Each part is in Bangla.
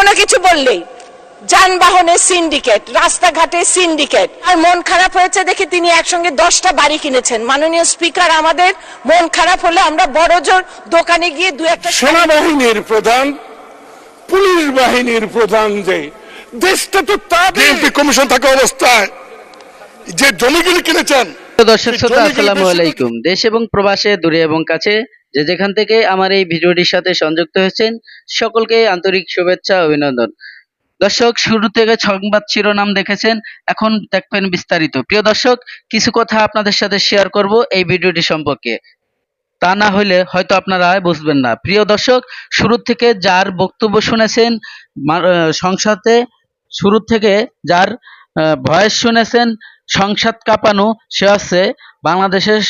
কোনো কিছু বললেই যানবাহনের সিন্ডিকেট রাস্তাঘাটের সিন্ডিকেট। আর মন খারাপ হয়েছে দেখে তিনি একসঙ্গে দশটা বাড়ি কিনেছেন। মাননীয় স্পিকার আমাদের মন খারাপ হলে আমরা বড় জোর দোকানে গিয়ে দু একটা সেনাবাহিনীর প্রধান পুলিশ বাহিনীর প্রধান যে দেশটা তো তাদের কমিশন থাকা অবস্থায় যে জমিগুলি কিনেছেন দর্শক শ্রোতা আসসালামু আলাইকুম। দেশ এবং প্রবাসে দূরে এবং কাছে যে যেখান থেকে আমার এই ভিডিওটির সাথে সংযুক্ত হয়েছেন, সকলকে আন্তরিক শুভেচ্ছা অভিনন্দন। দর্শক, শুরু থেকে সংবাদ শিরোনাম দেখেছেন, এখন দেখবেন বিস্তারিত। প্রিয় দর্শক, কিছু কথা আপনাদের সাথে শেয়ার করব এই ভিডিওটি সম্পর্কে। তা না হলে হয়তো আপনারা বুঝবেন না। প্রিয় দর্শক, শুরু থেকে যার বক্তব্য শুনেছেন সংসদে, শুরু থেকে যার ভয়েস শুনেছেন, সংসদ কাঁপানো সে হচ্ছে বাংলাদেশের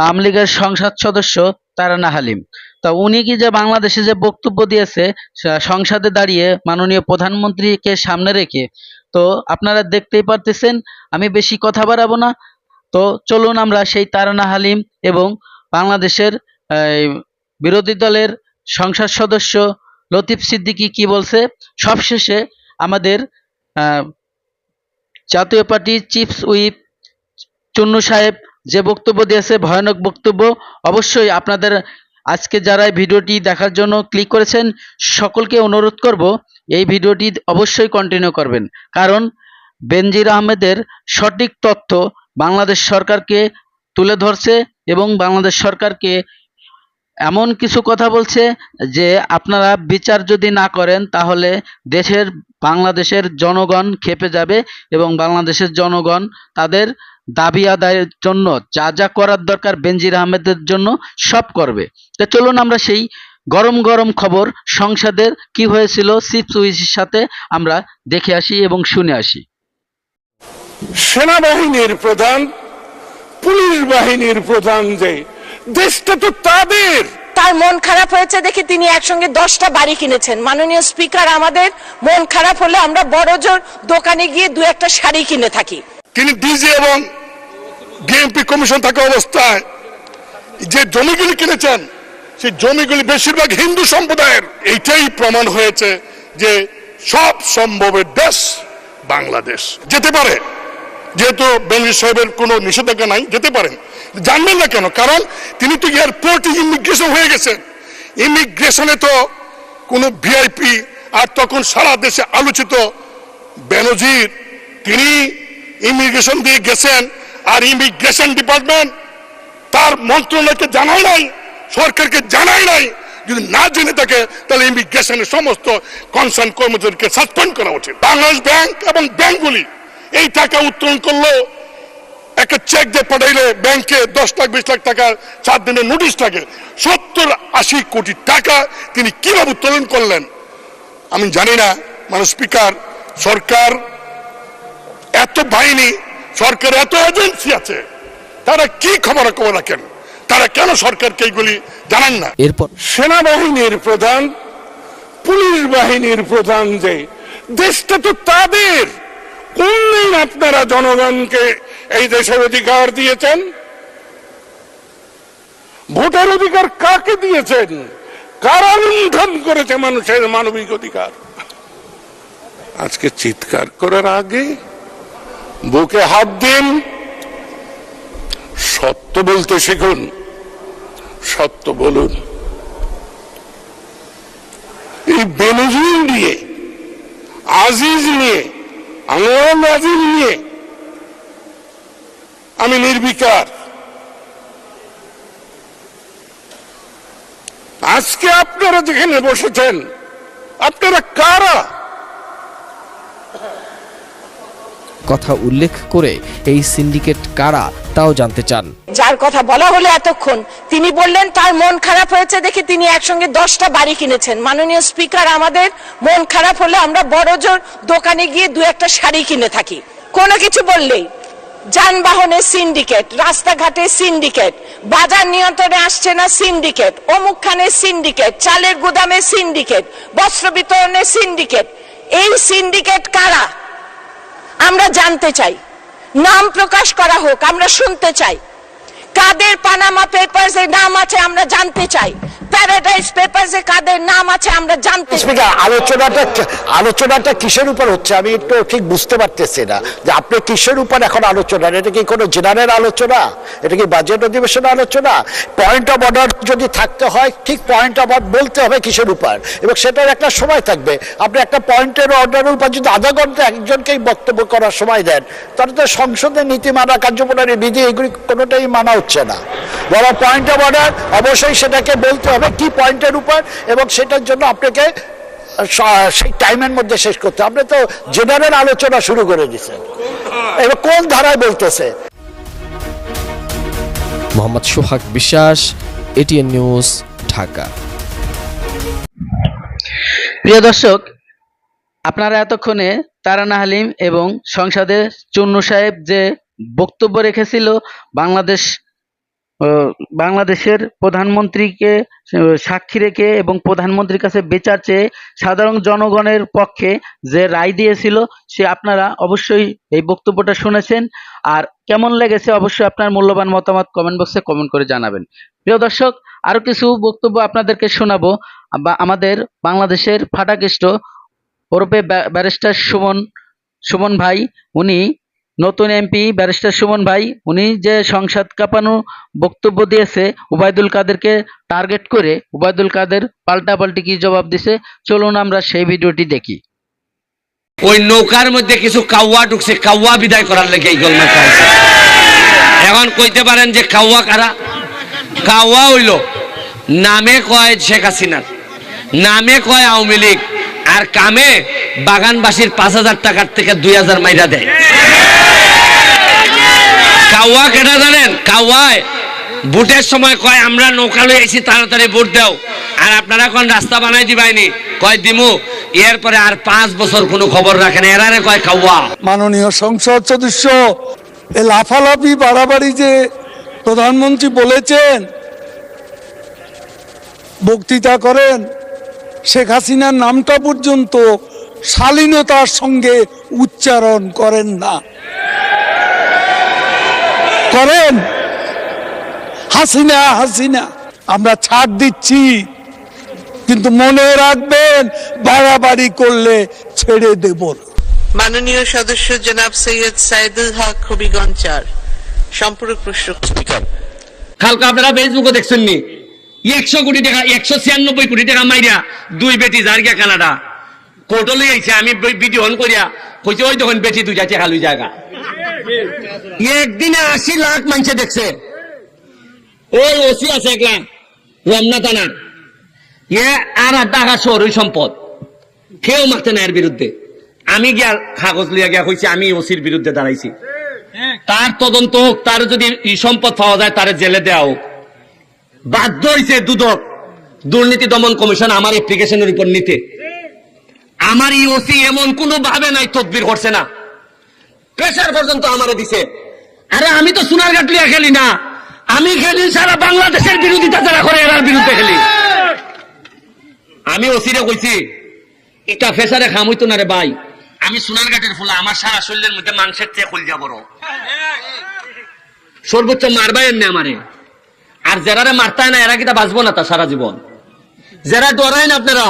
আওয়ামী লীগের সংসদ সদস্য তারানা হালিম। তা উনি কি যে বাংলাদেশে যে বক্তব্য দিয়েছে সংসদে দাঁড়িয়ে মাননীয় প্রধানমন্ত্রীকে সামনে রেখে, তো আপনারা দেখতেই পারতেছেন, আমি বেশি কথা বাড়াবো না। তো চলুন আমরা সেই তারানা হালিম এবং বাংলাদেশের বিরোধী দলের সংসদ সদস্য লতিফ সিদ্দিকী কি বলছে, সবশেষে আমাদের জাতীয় পার্টির চিফস হুইপ চুন্নু সাহেব যে বক্তব্য দিয়েছে, ভয়ানক বক্তব্য, অবশ্যই আপনাদের আজকে যারা এই ভিডিওটি দেখার জন্য ক্লিক করেছেন, সকলকে অনুরোধ করব, এই ভিডিওটি অবশ্যই কন্টিনিউ করবেন। কারণ বেনজির আহমেদের সঠিক তথ্য বাংলাদেশ সরকারকে তুলে ধরছে এবং বাংলাদেশ সরকারকে এমন কিছু কথা বলছে যে, আপনারা বিচার যদি না করেন, তাহলে দেশের, বাংলাদেশের জনগণ খেপে যাবে এবং বাংলাদেশের জনগণ তাদের দাবি আদায়ের জন্য যা যা করার দরকার বেনজির আহমেদের জন্য সব করবে। তো চলুন আমরা সেই গরম গরম খবর সংসদের কি হয়েছিল চিফ সুইসের সাথে আমরা দেখে আসি এবং শুনে আসি। সেনাবাহিনীর প্রধান পুলিশ বাহিনীর প্রধান যে দেশটা তো তাদের! তার মন খারাপ হয়েছে দেখে তিনি একসঙ্গে দশটা বাড়ি কিনেছেন। মাননীয় স্পিকার আমাদের মন খারাপ হলে আমরা বড় জোর দোকানে গিয়ে দু একটা শাড়ি কিনে থাকি। তিনি ডিজি এবং বিএনপি কমিশন থাকা অবস্থায় যে জমিগুলি কিনেছেন, সেই জমিগুলি বেশিরভাগ হিন্দু সম্প্রদায়ের। এইটাই প্রমাণ হয়েছে যে সব সম্ভবের দেশ বাংলাদেশ। যেতে পারে, যেহেতু বেনজির সাহেবের কোনো নিষেধাজ্ঞা নাই, যেতে পারেন জানবেন না কেন? কারণ তিনি তো এয়ারপোর্টে ইমিগ্রেশন হয়ে গেছেন। ইমিগ্রেশনে তো কোনো ভিআইপি, আর তখন সারা দেশে আলোচিত বেনজির, তিনি ইমিগ্রেশন দিয়ে গেছেন আর ইমিগ্রেশন ডিপার্টমেন্ট তার মন্ত্রণালয়কে জানায় নাই, সরকারকে জানায় নাই। যদি না জেনে থাকে, তাহলে ইমিগ্রেশনের সমস্ত কনসার্ন কর্মচারীকে সাসপেন্ড করা উচিত। বাংলাদেশ ব্যাংক এবং ব্যাংকগুলি এই টাকা উত্তোলন করল। একটা চেক দিয়ে পাঠাইলে, ব্যাংকে দশ লাখ, বিশ লাখ টাকা চার দিনের নোটিশ থাকে সত্তর আশি কোটি টাকা তিনি কীভাবে উত্তোলন করলেন? আমি জানি না। মানে স্পিকার, সরকার এত বাহিনী সরকার এত এজেন্সি আছে তারা কি খবর খবর রাখেন তারা কেন সরকারকে এইগুলি জানান না? এরপর? সেনাবাহিনীর প্রধান পুলিশ বাহিনীর প্রধান যে দেশটা তো তাদের। কোন দিন আপনারা জনগণকে এই দেশের অধিকার দিয়েছেন? ভোটার অধিকার কাকে দিয়েছেন? কারা লুণ্ঠন করেছে মানুষের মানবিক অধিকার? আজকে চিৎকার করার আগে বুকে হাত দিন, সত্য বলতে শিখুন, সত্য বলুন। এই বেনজির নিয়ে, আজিজ নিয়ে, আনোয়ার আজিজ নিয়ে আমি নির্বিকার। আজকে আপনারা যেখানে বসেছেন, আপনারা কারা? কথা উল্লেখ করে এই সিন্ডিকেট কারা তাও জানতে চান। যার কথা বলা হলো এতক্ষণ, তিনি বললেন, তার মন খারাপ হয়েছে দেখে তিনি একসঙ্গে দশটা বাড়ি কিনেছেন। মাননীয় স্পিকার, আমাদের মন খারাপ হলে আমরা বড় জোর দোকানে গিয়ে দু একটা শাড়ি কিনে থাকি। কোনো কিছু বললেই যানবাহনের সিন্ডিকেট রাস্তাঘাটের সিন্ডিকেট, বাজার নিয়ন্ত্রণে আসছে না সিন্ডিকেট অমুক খানের সিন্ডিকেট, চালের গুদামের সিন্ডিকেট, বস্ত্র বিতরণের সিন্ডিকেট। এই সিন্ডিকেট কারা? আমরা জানতে চাই। নাম প্রকাশ করা হোক, আমরা শুনতে চাই। কাদের পানামা পেপার নাম আছে, আমরা জানতে চাই। প্যারাডাইস পেপারসে কাদের নাম আছে আমরা জানতে। স্পিকার আলোচনাটা আলোচনাটা কিসের উপর হচ্ছে? আমি একটু ঠিক বুঝতে পারতেছি না। যে আপনি কিসের উপর এখন আলোচনা? এটা কি কোনো জেনারেল আলোচনা? এটা কি বাজেট অধিবেশন আলোচনা? পয়েন্ট অফ অর্ডার যদি থাকতে হয় ঠিক পয়েন্ট অফ অর্ডার বলতে হবে কিসের উপর? এবং সেটার একটা সময় থাকবে। আপনি একটা পয়েন্টের অর্ডারের উপর যদি আধা ঘণ্টা একজনকেই বক্তব্য করার সময় দেন তাহলে তো সংসদের নীতিমালা কার্যপ্রণালী বিধি এগুলি কোনোটাই মানা হচ্ছে না। বড় পয়েন্ট অফ অর্ডার অবশ্যই সেটাকে বলতে হবে। কি পয়েন্টের উপর এবং সেটার জন্য আপনাকে সেই টাইমের মধ্যে শেষ করতে হবে। আপনি তো জেনারেল আলোচনা শুরু করে দিচ্ছেন এবার কোন ধারায় বলতেছে? মোহাম্মদ সোহাগ বিশ্বাস এটিএন নিউজ ঢাকা। প্রিয় দর্শক আপনারা এতক্ষণে তারানা হালিম এবং সংসদে চুন্নু সাহেব যে বক্তব্য রেখেছিল বাংলাদেশ বাংলাদেশের প্রধানমন্ত্রীকে সাক্ষী রেখে এবং প্রধানমন্ত্রীর কাছে বিচার চেয়ে সাধারণ জনগণের পক্ষে যে রায় দিয়েছিল, সে আপনারা অবশ্যই এই বক্তব্যটা শুনেছেন। আর কেমন লেগেছে অবশ্যই আপনার মূল্যবান মতামত কমেন্ট বক্সে কমেন্ট করে জানাবেন। প্রিয় দর্শক, আরও কিছু বক্তব্য আপনাদেরকে শোনাবো। বা আমাদের বাংলাদেশের ফাটাকেষ্ট ব্যা- ব্যারিস্টার সুমন সুমন ভাই, উনি নতুন এমপি ব্যারিস্টার সুমন ভাই, উনি যে সংসদ কাঁপানো বক্তব্য দিয়েছে উবায়দুল কাদেরকে টার্গেট করে, উবায়দুল কাদের পাল্টাপাল্টি কি জবাব দিছে, চলুন আমরা সেই ভিডিওটি দেখি। ওই নৌকার মধ্যে কিছু কাউয়া ঢুকছে, কাউয়া বিদায় করার লেগে এখন কইতে পারেন যে কাউয়া কারা? কাউয়া হইল, নামে কয় শেখ হাসিনার, নামে কয় আওয়ামী লীগ, আর কামে বাগানবাসীর পাঁচ হাজার টাকার থেকে দুই হাজার মাইরা দেয়। কাউয়া কেটা জানেন? কাউয়ায় ভোটের সময় কয়, আমরা নৌকা লই আইছি তাড়াতাড়ি ভোট দাও। আর আপনারা কোন, রাস্তা বানাই দিবাইনি। কয়, দিমু। এরপরে আর পাঁচ বছর কোনো খবর রাখেন এরারে কয় কাউয়া মাননীয় সংসদ সদস্য, এ লাফালাফি বাড়াবাড়ি যে প্রধানমন্ত্রী বলেছেন, বক্তৃতা করেন, শেখ হাসিনার নামটা পর্যন্ত শালীনতার সঙ্গে উচ্চারণ করেন না। করেন? হাসিনা হাসিনা আমরা ছাড় দিচ্ছি কিন্তু মনে রাখবেন বাড়াবাড়ি করলে ছেড়ে দেব মাননীয় সদস্য জনাব সৈয়দ সাইদুল হক হবিগঞ্জ চার সম্পূরক প্রশ্ন। কালকে আপনারা ফেসবুকে দেখছেন নি একশো কোটি টাকা একশো ছিয়ানব্বই কোটি টাকা মাইরা দুই বেটি জার্গিয়া কানাডা। কোর্টলে আইছে আমি ভিডিও অন করিয়া কইছে ওই তখন বেটি দুইটা টাকা লই জায়গা। একদিনে আশি লাখ মানুষে দেখছে। ওই ওসি আছে একলা রমনা থানার এ আর টাকা শহরই সম্পদ। কেউ মারতে না এর বিরুদ্ধে। আমি গিয়া কাগজ লিয়া গিয়া কইছি, আমি ওসির বিরুদ্ধে দাঁড়াইছি। তার তদন্ত হোক, তার যদি ই সম্পদ পাওয়া যায়, তার জেলে দেওয়া হোক। বাধ্য হয়েছে দুদক, দুর্নীতি দমন কমিশন আমার অ্যাপ্লিকেশনের উপর নিতে। আমার ইওসি এমন কোনো ভাবে নাই তদবির করছে না। প্রেশার পর্যন্ত আমারে দিছে। আরে আমি তো সোনার গাটলিয়া খেলি না। আমি খেলি সারা বাংলাদেশের বিরোধিতা যারা করে এরার বিরুদ্ধে খেলি। আমি ওসিরে কইছি এটা ফেসারে খাম হইতো না রে ভাই। আমি সোনার ঘাটের ফুলা আমার সারা শরীরের মধ্যে মাংসের চেয়ে খুলজা বড় সর্বোচ্চ মারবাই এমনি আমারে। আর যারা মারতায় না এরা কিটা বাঁচবো না তা সারা জীবন। যারা ডরায় না আপনারা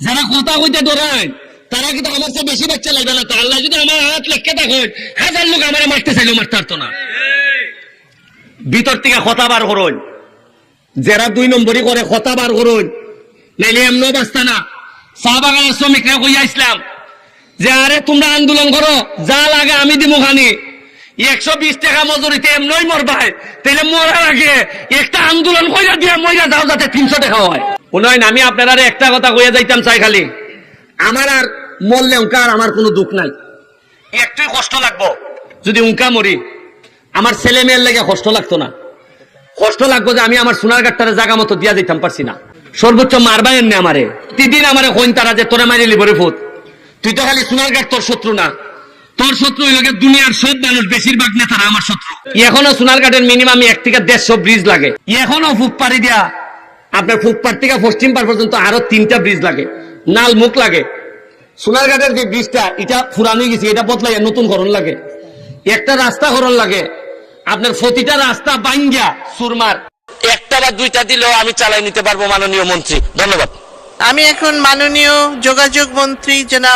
যারা কথা কইতে ডরায় তারা কিন্তু আমার চেয়ে বেশি বাচ্চা লাগবে না তো। আল্লাহ যদি আমার হাত লেখকে থাকেন হাজার লোক আমার মারতে চাইলেও মারতে পারতো না। ভিতর থেকে কথা বার করুন। যারা দুই নম্বরই করে, কথা বার করুন। নাইলে এমনও বাঁচতা না। চা বাগানের শ্রমিকরা কইয়া ইসলাম যে, আরে, তোমরা আন্দোলন করো, যা লাগে আমি দিব খানি। একশো বিশ টাকা মজুরিতে এমনই মরবাই তাহলে মরার আগে একটা আন্দোলন কইরা দিয়া মইরা যাও যাতে তিনশো টাকা হয়। উন্নয়ন আমি আপনারা একটা কথা কইয়া যাইতাম চাই খালি। আমার আর মরলে উনকা আর আমার কোনো দুঃখ নাই। একটুই কষ্ট লাগবো। যদি উনকা মরি আমার ছেলে মেয়ের লেগে কষ্ট লাগতো না। কষ্ট লাগবো যে আমি আমার সোনার গাটটারে জায়গা মতো দিয়া দিতাম পারছি না। সর্বোচ্চ মারবাই এমনি আমারে। তিদিন আমারে কইন তারা যে তোরা মারি লিবরে ফুট তুই তো খালি সোনার গাট তোর শত্রু না। তোর শত্রু হইল গিয়ে দুনিয়ার সব মানুষ বেশিরভাগ নেতারা আমার শত্রু। এখনও সোনার ঘাটের মিনিমাম এক থেকে দেড়শো ব্রিজ লাগে। এখনও ফুটপাড়ি দিয়া আপনার ফুটপাড় থেকে পশ্চিম পাড় পর্যন্ত আরও তিনটা ব্রিজ লাগে। নাল মুখ লাগে। সোনার ঘাটের যে ব্রিজটা এটা ফুরানো গেছে এটা বদলাই নতুন করণ লাগে। একটা রাস্তা করণ লাগে। আপনার প্রতিটা রাস্তা বাঙ্গা সুরমার। একটা বা দুইটা দিলেও আমি চালাই নিতে পারব মাননীয় মন্ত্রী। ধন্যবাদ। আমি এখন মাননীয় যোগাযোগ মন্ত্রী জনাব